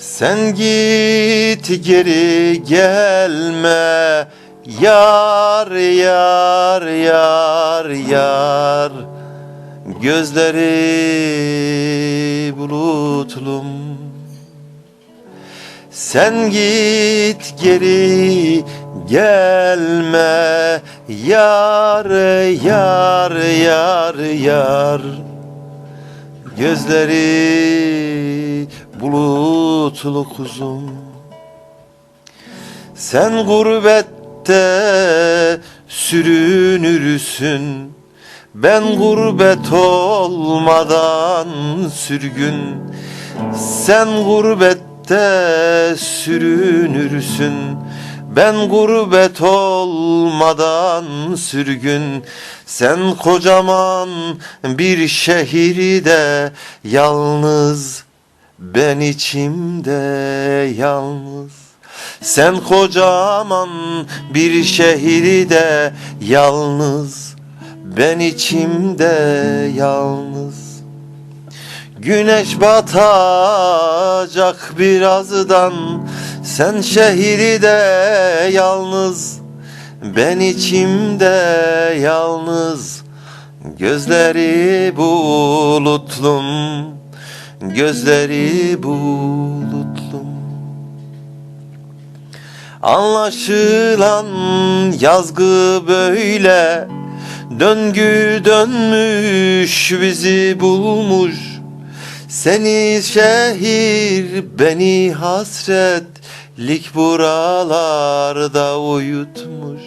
Sen git geri gelme Yar yar yar yar. Gözleri bulutlum. Sen git geri gelme Yar yar yar yar Gözleri bulutlu kuzum. Sen gurbette sürünürsün. Ben gurbet olmadan sürgün. Sen gurbette sürünürsün. Ben gurbet olmadan sürgün Sen kocaman bir şehirde yalnız Ben içimde yalnız. Sen kocaman bir şehirde yalnız Ben içimde yalnız. Güneş batacak birazdan Sen şehirde yalnız Ben içimde yalnız Gözleri bulutlum Gözleri bulutlum. Anlaşılan yazgı böyle Döngü dönmüş bizi bulmuş. Seni şehir beni hasretlik buralarda uyutmuş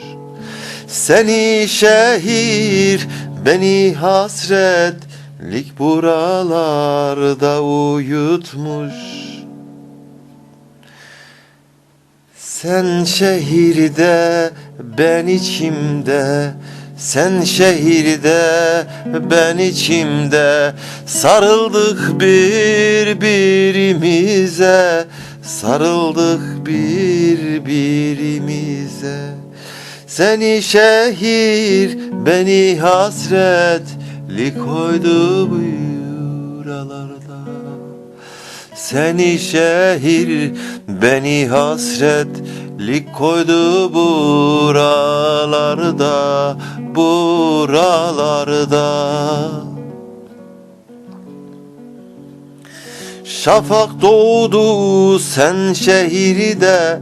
Seni şehir beni hasretlik buralarda uyutmuş. Sen şehirde ben içimde. Sen şehirde ben içimde. Sarıldık birbirimize sarıldık birbirimize. Seni şehir beni hasretlik koydu buralarda. Seni şehir beni hasretlik koydu buralarda buralarda Şafak doğdu sen şehirde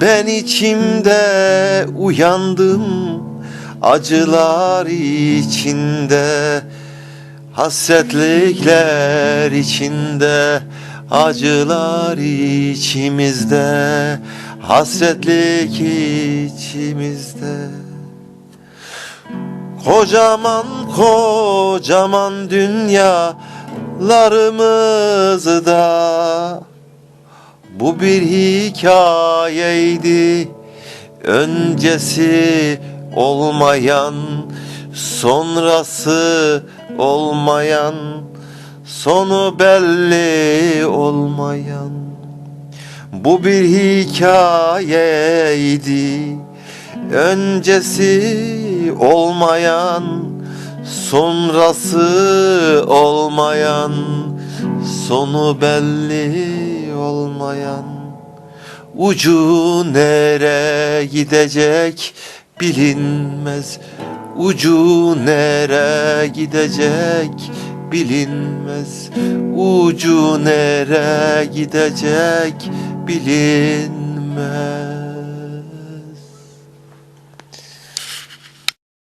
ben içimde uyandım acılar içinde Hasretlikler içinde Acılar içimizde Hasretlik içimizde. Kocaman kocaman dünyalarımızda Bu bir hikayeydi. Öncesi olmayan Sonrası olmayan Sonu belli olmayan Bu bir hikayeydi. Öncesi olmayan Sonrası olmayan Sonu belli olmayan Ucu nere gidecek bilinmez Ucu nere gidecek bilinmez Ucu nere gidecek bilinmez